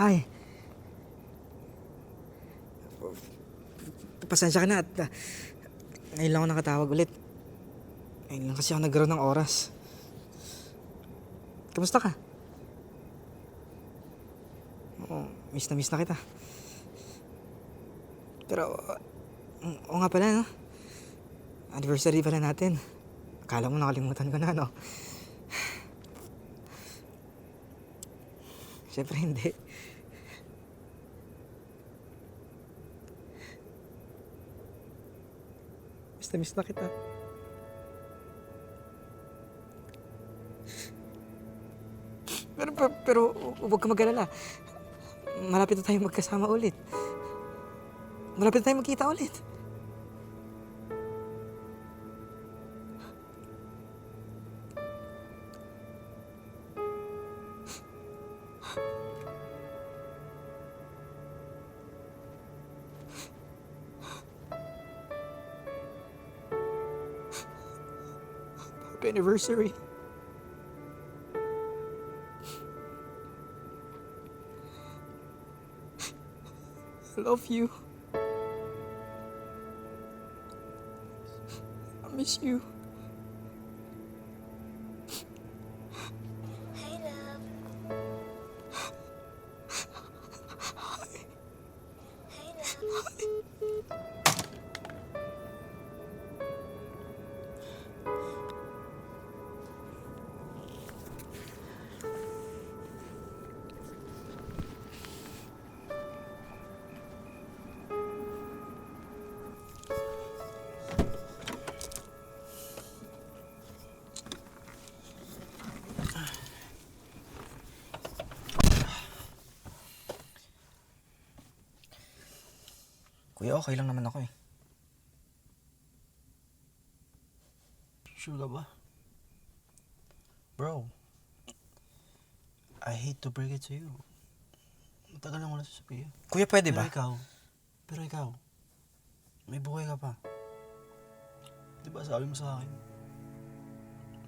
Hi. Pasensya ka na at ah, ngayon lang ako nakatawag ulit. Ngayon lang kasi ako nagkaroon ng oras. Kamusta ka? Oo, miss na miss na kita. Pero, uh, oo nga pala, no? Anniversary pala natin. Akala mo nakalimutan ko na, no? Siyempre hindi. Miss na miss na kita. Pero, pero, pero huwag ka mag-alala. Malapit na tayo magkasama ulit. Malapit na tayo magkita ulit. Anniversary. I love you. I miss you. Hi, Kuya, okay lang naman ako eh. Sure ka ba? Bro, I hate to break it to you. Matagal lang wala sa Sophia. Kuya, pwede Pero ba? ikaw, pero ikaw, may buhay ka pa. Di ba sabi mo sa akin,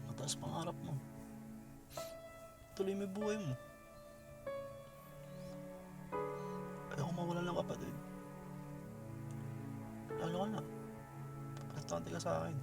mataas pangarap mo. Tuloy may buhay mo. Lalo ka na. Importante ka sa akin.